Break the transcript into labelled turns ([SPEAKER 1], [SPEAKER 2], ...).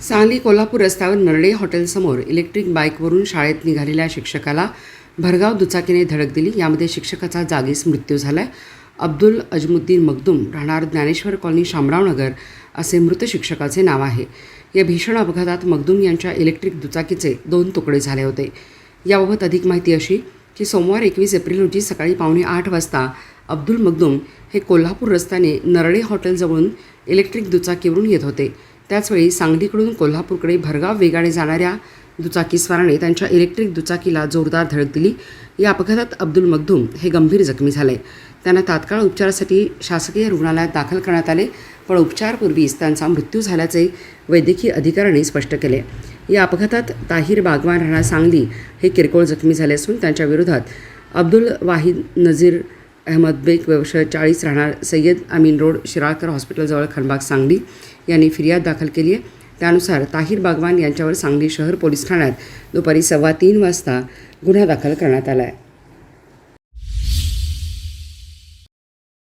[SPEAKER 1] सांगली कोल्हापूर रस्त्यावर नरडे हॉटेलसमोर इलेक्ट्रिक बाईकवरून शाळेत निघालेल्या शिक्षकाला भरगाव दुचाकीने धडक दिली. यामध्ये शिक्षकाचा जागीच मृत्यू झाला अब्दुल अजमुद्दीन मखदूम राहणार ज्ञानेश्वर कॉलनी शामरावनगर असे मृत शिक्षकाचे नाव आहे. या भीषण अपघातात मगदूम यांच्या इलेक्ट्रिक दुचाकीचे दोन तुकडे झाले होते. याबाबत अधिक माहिती अशी की सोमवार एकवीस एप्रिल रोजी सकाळी पावणे आठ वाजता अब्दुल मखदूम हे कोल्हापूर रस्त्याने नरडे हॉटेलजवळून इलेक्ट्रिक दुचाकीवरून येत होते. त्याचवेळी सांगलीकडून कोल्हापूरकडे भरगाव वेगाने जाणाऱ्या दुचाकीस्वाराने त्यांच्या इलेक्ट्रिक दुचाकीला जोरदार धडक दिली. या अपघातात अब्दुल मखदूम हे गंभीर जखमी झाले. त्यांना तात्काळ उपचारासाठी शासकीय रुग्णालयात दाखल करण्यात आले पण उपचारपूर्वीच त्यांचा मृत्यू झाल्याचे वैद्यकीय अधिकाऱ्यांनी स्पष्ट केले. या अपघातात ताहीर बागवान राणा सांगली हे किरकोळ जखमी झाले असून त्यांच्या विरोधात अब्दुल वाहिद नझीर अहमद बेग व्यवसाय चाळीस राहणार सय्यद अमीन रोड शिराळकर हॉस्पिटलजवळ खनबाग सांगली यांनी फिर्याद दाखल केली आहे. त्यानुसार ताहीर बागवान यांच्यावर सांगली शहर पोलीस ठाण्यात दुपारी सव्वा तीन वाजता गुन्हा दाखल करण्यात आला आहे.